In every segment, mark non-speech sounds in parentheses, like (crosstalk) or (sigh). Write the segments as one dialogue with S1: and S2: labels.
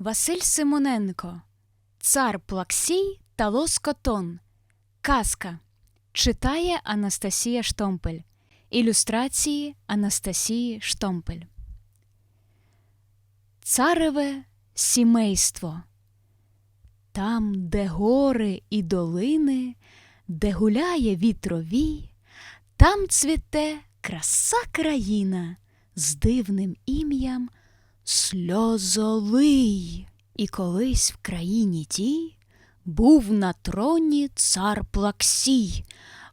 S1: Василь Симоненко, Цар Плаксій та Лоскотон. Казка. Читає Анастасія Штомпель. Ілюстрації Анастасії Штомпель. Цареве сімейство. Там, де гори і долини, де гуляє вітровій, там цвіте краса країна з дивним ім'ям Сльозолий. І колись в країні тій був на троні цар Плаксій,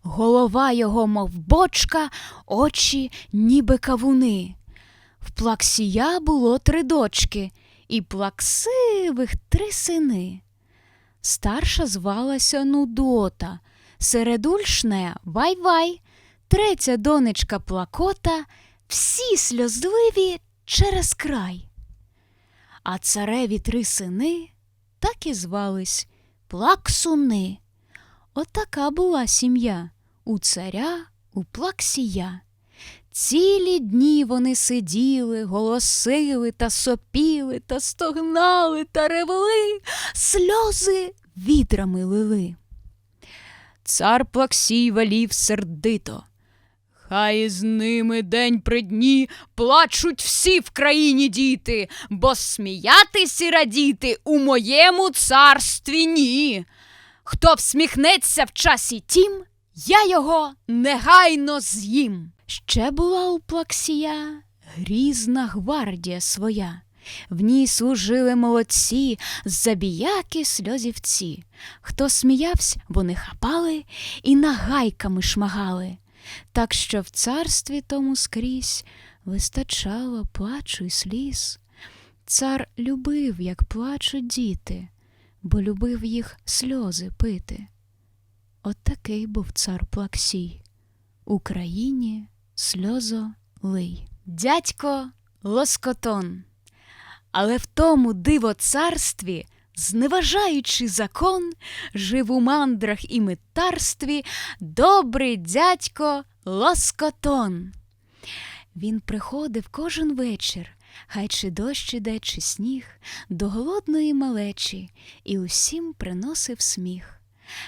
S1: голова його, мов бочка, очі, ніби кавуни. В Плаксія було три дочки і плаксивих три сини. Старша звалася Нудота, середульшне Вай-Вай, третя донечка Плакота, всі сльозливі через край. А цареві три сини так і звались Плаксуни. Отака була сім'я у царя, у плаксія. Цілі дні вони сиділи, голосили та сопіли, та стогнали та ревели, сльози відрами лили. Цар Плаксій велів сердито. Хай з ними день при дні плачуть всі в країні діти, бо сміятись і радіти у моєму царстві ні. Хто всміхнеться в часі тім, я його негайно з'їм. Ще була у Плаксія грізна гвардія своя. В ній служили молодці, забіяки сльозівці. Хто сміявся, вони хапали і нагайками шмагали. Так що в царстві тому скрізь вистачало плачу й сліз. Цар любив, як плачуть діти, бо любив їх сльози пити. От такий був цар Плаксій. Україні сльозолий. Дядько Лоскотон. Але в тому диво царстві, зневажаючи закон, жив у мандрах і митарстві добрий дядько Лоскотон. Він приходив кожен вечір, хай чи дощ іде, чи сніг, до голодної малечі і усім приносив сміх.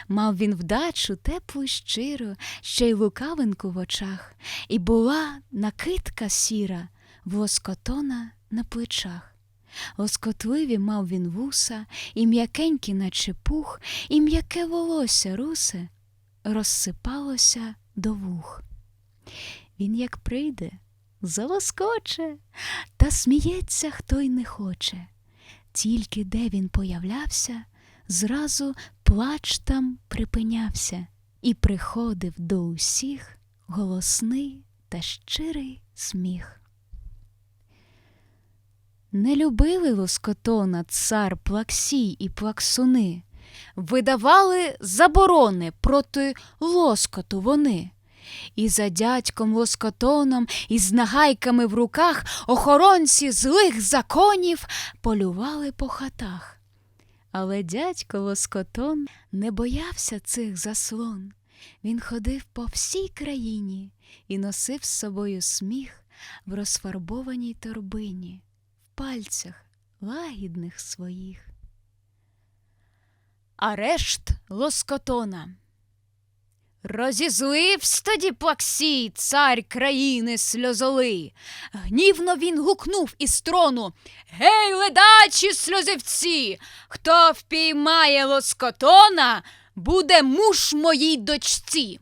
S1: Мав він вдачу теплу й щиру, ще й лукавинку в очах, і була накидка сіра в лоскотона на плечах. Лоскотливі мав він вуса, і м'якенькі, наче пух, і м'яке волосся русе розсипалося до вух. Він, як прийде, залоскоче, та сміється, хто й не хоче. Тільки де він появлявся, зразу плач там припинявся і приходив до усіх голосний та щирий сміх. Не любили лоскотона цар Плаксій і плаксуни, видавали заборони проти лоскоту вони. І за дядьком лоскотоном із нагайками в руках охоронці злих законів полювали по хатах. Але дядько Лоскотон не боявся цих заслон. Він ходив по всій країні і носив з собою сміх в розфарбованій торбині, пальцях лагідних своїх. Арешт Лоскотона Розізливсь тоді Плаксій, цар країни сльозоли. Гнівно він гукнув із трону Гей, ледачі сльозивці! Хто впіймає лоскотона, буде муж моїй дочці.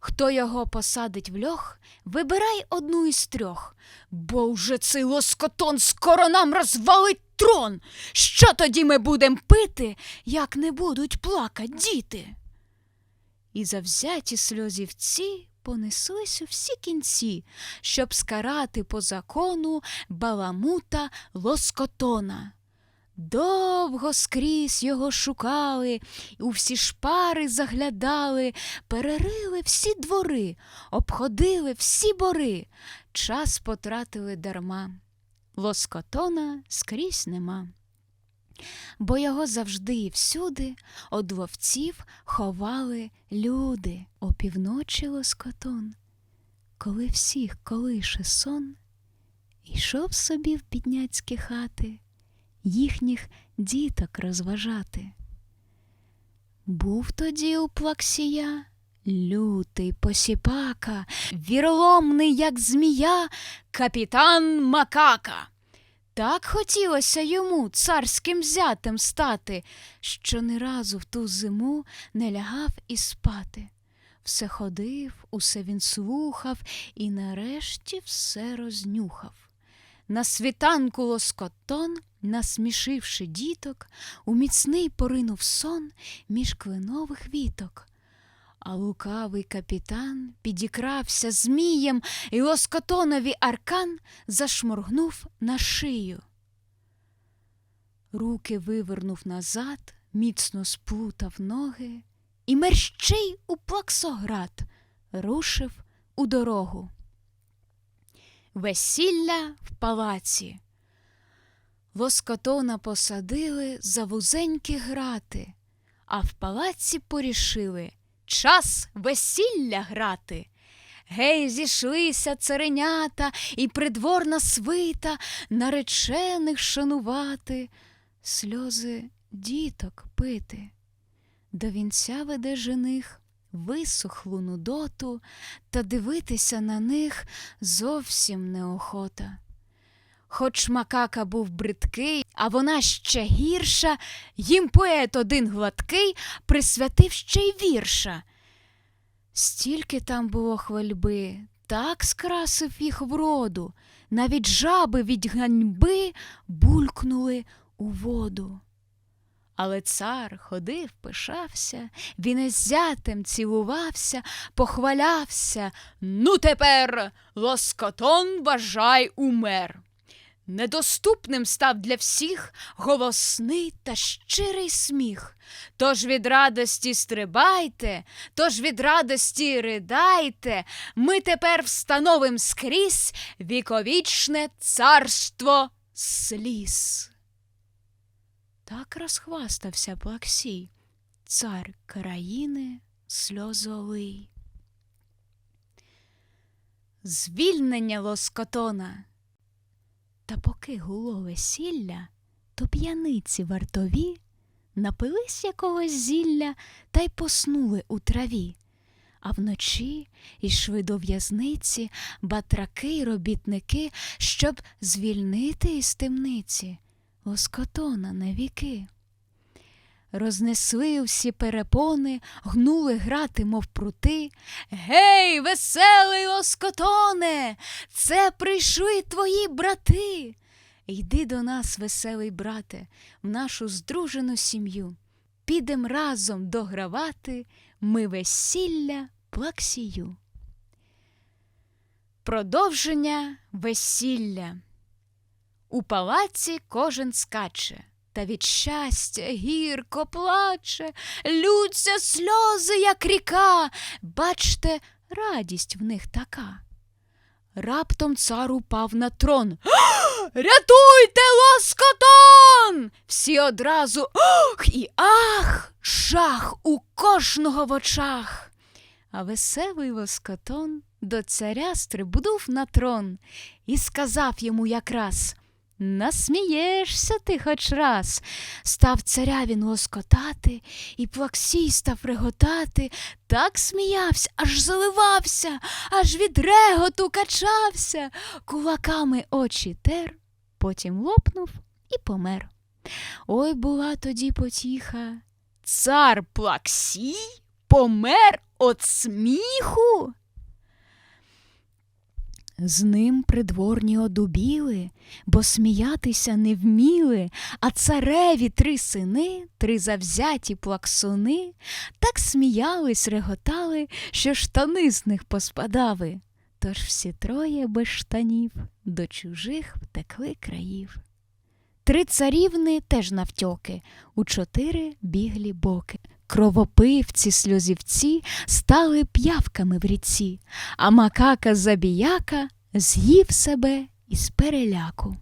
S1: Хто його посадить в льох, вибирай одну із трьох, бо вже цей лоскотон скоро нам розвалить трон. Що тоді ми будем пити, як не будуть плакать діти? І завзяті сльозівці понеслись у всі кінці, щоб скарати по закону баламута лоскотона. Довго скрізь його шукали, у всі шпари заглядали, перерили всі двори, обходили всі бори, час потратили дарма. Лоскотона скрізь нема бо його завжди і всюди од вовців ховали люди опівночі лоскотон, коли всіх колише сон, ішов собі в підняцькі хати їхніх діток розважати. Був тоді у плаксія лютий посіпака, віроломний, як змія, капітан Макака. Так хотілося йому царським зятем стати, що ні разу в ту зиму не лягав і спати. Все ходив, усе він слухав і нарешті все рознюхав. На світанку лоскотон, насмішивши діток, у міцний поринув сон між кленових віток. А лукавий капітан підікрався змієм, і лоскотонові аркан зашморгнув на шию. Руки вивернув назад, міцно сплутав ноги, і мерщій у плаксоград рушив у дорогу. Весілля в палаці. Лоскотона посадили за вузенькі грати, а в палаці порішили час весілля грати. Гей, зійшлися царенята і придворна свита наречених шанувати, сльози діток пити. До вінця веде жених висохлу нудоту, та дивитися на них зовсім неохота. Хоч макака був бридкий, а вона ще гірша, їм поет один гладкий присвятив ще й вірша. Стільки там було хвальби, так скрасив їх вроду, навіть жаби від ганьби булькнули у воду. Але цар ходив, пишався, він із зятем цілувався, похвалявся. Ну, тепер лоскотон бажай умер. Недоступним став для всіх голосний та щирий сміх. Тож від радості стрибайте, тож від радості ридайте, ми тепер встановим скрізь віковічне царство сліз. Так розхвастався Плаксій, цар країни сльозовий. Звільнення лоскотона. Та поки гуло весілля, то п'яниці вартові напились якогось зілля та й поснули у траві. А вночі йшли до в'язниці батраки й робітники, щоб звільнити із темниці лоскотона навіки. Рознесли всі перепони, гнули грати, мов прути. Гей, веселий лоскотоне, це прийшли твої брати. Йди до нас, веселий брате, в нашу здружену сім'ю. Підем разом догравати ми весілля плаксію. Продовження весілля. У палаці кожен скаче, та від щастя гірко плаче, лються сльози, як ріка. Бачте, радість в них така. Раптом цар упав на трон. (gasps) Рятуйте лоскотон! Всі одразу ох і ах, жах у кожного в очах. А веселий лоскотон до царя стрибнув на трон і сказав йому якраз Насмієшся ти хоч раз. Став царя він лоскотати, і плаксій став реготати, так сміявся, аж заливався, аж від реготу качався, кулаками очі тер, потім лопнув і помер. Ой була тоді потіха. Цар плаксій помер от сміху. З ним придворні одубіли, бо сміятися не вміли, а цареві три сини, три завзяті плаксуни, так сміялись, реготали, що штани з них поспадали. Тож всі троє без штанів до чужих втекли країв. Три царівни теж навтьоки, у чотири біглі боки. Кровопивці, сльозівці стали п'явками в ріці, а макака забіяка з'їв себе із переляку.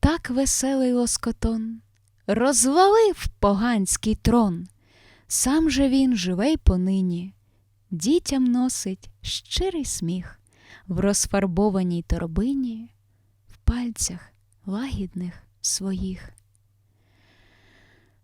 S1: Так веселий лоскотон розвалив поганський трон. Сам же він живе й понині, дітям носить щирий сміх в розфарбованій торбині, в пальцях лагідних своїх.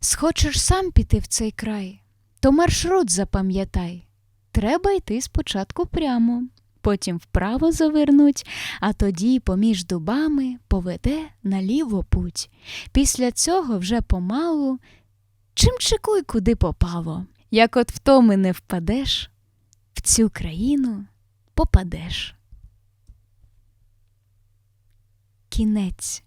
S1: Схочеш сам піти в цей край, то маршрут запам'ятай. Треба йти спочатку прямо, потім вправо завернуть, а тоді поміж дубами поведе наліво путь. Після цього вже помалу чим чекуй, куди попало. Як от в томи не впадеш, в цю країну попадеш. Кінець.